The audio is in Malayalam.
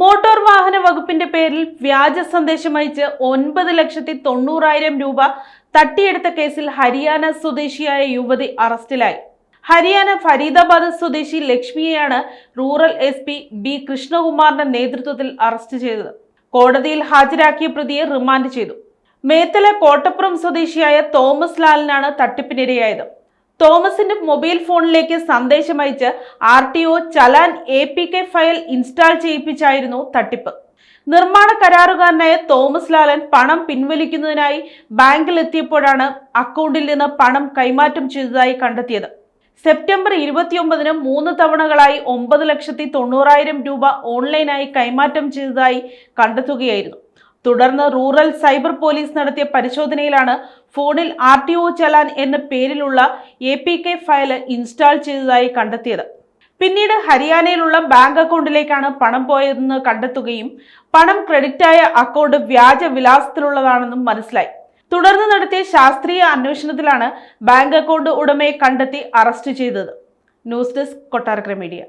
മോട്ടോർ വാഹന വകുപ്പിന്റെ പേരിൽ വ്യാജ സന്ദേശം അയച്ച് ഒൻപത് ലക്ഷത്തി തൊണ്ണൂറായിരം രൂപ തട്ടിയെടുത്ത കേസിൽ ഹരിയാന സ്വദേശിയായ യുവതി അറസ്റ്റിലായി. ഹരിയാന ഫരീദാബാദ് സ്വദേശി ലക്ഷ്മിയെയാണ് റൂറൽ എസ് പി ബി കൃഷ്ണകുമാറിന്റെ നേതൃത്വത്തിൽ അറസ്റ്റ് ചെയ്തത്. കോടതിയിൽ ഹാജരാക്കിയ പ്രതിയെ റിമാൻഡ് ചെയ്തു. മേത്തല കോട്ടപ്പുറം സ്വദേശിയായ തോമസ് ലാലിനാണ് തട്ടിപ്പിനിരയായത്. തോമസിന്റെ മൊബൈൽ ഫോണിലേക്ക് സന്ദേശം അയച്ച് R T O challan A P K file install ചെയ്യിപ്പിച്ചായിരുന്നു തട്ടിപ്പ്. നിർമ്മാണ കരാറുകാരനായ തോമസ് ലാലൻ പണം പിൻവലിക്കുന്നതിനായി ബാങ്കിൽ എത്തിയപ്പോഴാണ് അക്കൗണ്ടിൽ നിന്ന് പണം കൈമാറ്റം ചെയ്തതായി കണ്ടെത്തിയത്. സെപ്റ്റംബർ ഇരുപത്തിയൊമ്പതിന് മൂന്ന് തവണകളായി ഒമ്പത് ലക്ഷത്തി തൊണ്ണൂറായിരം രൂപ ഓൺലൈനായി കൈമാറ്റം ചെയ്തതായി കണ്ടെത്തുകയായിരുന്നു. തുടർന്ന് റൂറൽ സൈബർ പോലീസ് നടത്തിയ പരിശോധനയിലാണ് ഫോണിൽ ആർ ടി ഒ ചലാൻ എന്ന പേരിലുള്ള A P K file install ചെയ്തതായി കണ്ടെത്തിയത്. പിന്നീട് ഹരിയാനയിലുള്ള ബാങ്ക് അക്കൗണ്ടിലേക്കാണ് പണം പോയതെന്ന് കണ്ടെത്തുകയും പണം ക്രെഡിറ്റായ അക്കൗണ്ട് വ്യാജ വിലാസത്തിലുള്ളതാണെന്നും മനസ്സിലായി. തുടർന്ന് നടത്തിയ ശാസ്ത്രീയ അന്വേഷണത്തിലാണ് ബാങ്ക് അക്കൗണ്ട് ഉടമയെ കണ്ടെത്തി അറസ്റ്റ് ചെയ്തത്. News desk Kottarakkara media.